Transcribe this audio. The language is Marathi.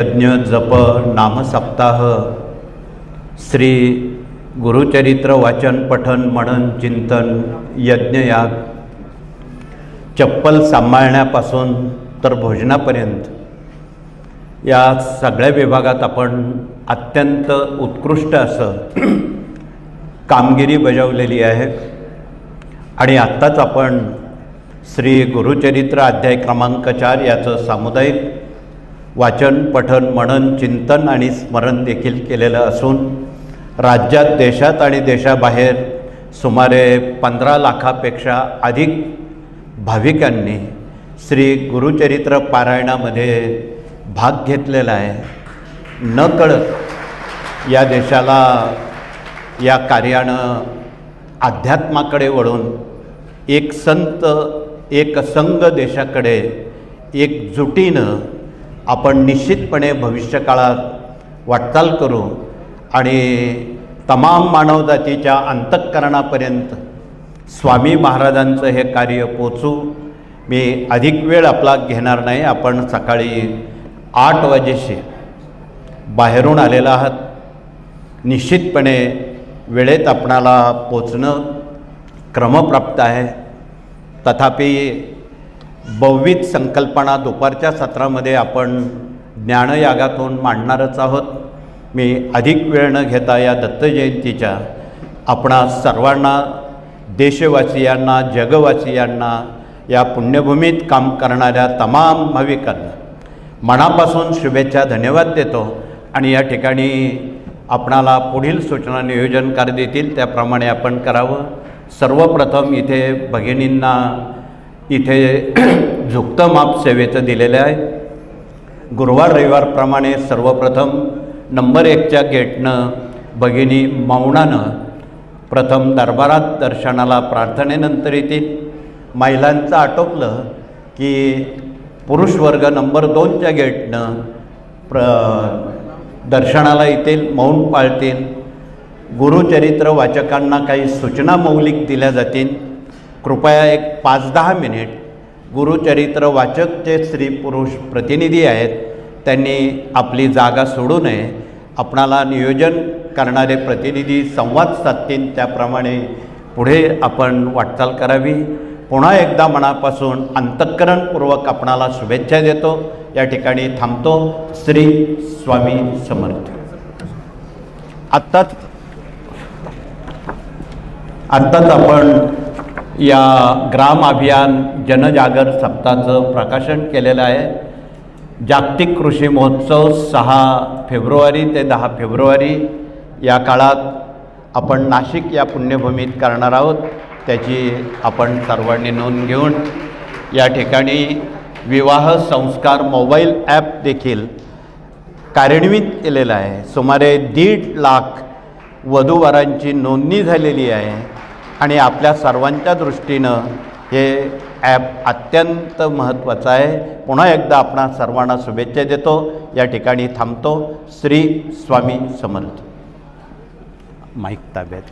यज्ञ जप नामसप्ताह श्री गुरुचरित्र वाचन पठन मनन चिंतन यज्ञयाग चप्पल सांभाळण्यापासून तर भोजनापर्यंत. या सगळ्या विभागात आपण अत्यंत उत्कृष्ट असं कामगिरी बजावलेली आहे. आणि आत्ताच आपण श्री गुरुचरित्र अध्याय क्रमांक चार याचं सामुदायिक वाचन पठन मनन चिंतन आणि स्मरण देखील केलेलं असून राज्यात देशात आणि देशाबाहेर सुमारे पंधरा लाखापेक्षा अधिक भाविकांनी श्री गुरुचरित्र पारायणामध्ये भाग घेतलेला आहे. न कळत या देशाला या कार्यानं अध्यात्माकडे वळून एक संत एक संघ देशाकडे एकजुटीनं आपण निश्चितपणे भविष्यकाळात वाटचाल करू आणि तमाम मानवजातीच्या अंतःकरणापर्यंत स्वामी महाराजांचं हे कार्य पोचू. मी अधिक वेळ आपला घेणार नाही. आपण सकाळी आठ वाजेशी बाहेरून आलेला आहात. निश्चितपणे वेळेत आपणाला पोचणं क्रमप्राप्त आहे. तथापि बहुविध संकल्पना दुपारच्या सत्रामध्ये आपण ज्ञानयागातून मांडणारच आहोत. मी अधिक वेळ न घेता या दत्तजयंतीच्या आपणा सर्वांना देशवासियांना जगवासियांना या पुण्यभूमीत काम करणाऱ्या तमाम भाविकांना मनापासून शुभेच्छा धन्यवाद देतो. आणि या ठिकाणी आपणाला पुढील सूचना नियोजनकार देतील त्याप्रमाणे आपण करावं. सर्वप्रथम इथे भगिनींना इथे झुकतं माप सेवेचं दिलेलं आहे. गुरुवार रविवारप्रमाणे सर्वप्रथम नंबर एकच्या गेटनं भगिनी मौनानं प्रथम दरबारात दर्शनाला प्रार्थनेनंतर येतील. महिलांचं आटोपलं की पुरुष वर्ग नंबर दोनच्या गेटनं प्र दर्शनाला येतील मौन पाळतील. गुरुचरित्र वाचकांना काही सूचना मौलिक दिल्या जातील. कृपया एक पाच दहा मिनिट गुरुचरित्र वाचक जे स्त्री पुरुष प्रतिनिधी आहेत त्यांनी आपली जागा सोडू नये. आपणाला नियोजन करणारे प्रतिनिधी संवाद साधतील त्याप्रमाणे पुढे आपण वाटचाल करावी. पुन्हा एकदा मनापासून अंतःकरणपूर्वक आपणाला शुभेच्छा देतो. या ठिकाणी थांबतो. श्री स्वामी समर्थ. आत्ताच आत्ताच आपण या ग्राम अभियान जनजागर सप्ताहाचं प्रकाशन केलेलं आहे. जागतिक कृषी महोत्सव सहा फेब्रुवारी ते दहा फेब्रुवारी या काळात आपण नाशिक या पुण्यभूमीत करणार आहोत. त्याची आपण सर्वांनी नोंद घेऊन या ठिकाणी विवाह संस्कार मोबाईल ॲप देखील कार्यान्वित केलेलं आहे. सुमारे दीड लाख वधूवरांची नोंदणी झालेली आहे. आणि आपल्या सर्वांच्या दृष्टीनं हे ॲप अत्यंत महत्त्वाचं आहे. पुन्हा एकदा आपणा सर्वांना शुभेच्छा देतो. या ठिकाणी थांबतो. श्री स्वामी समर्थ. माईक ताब्यात.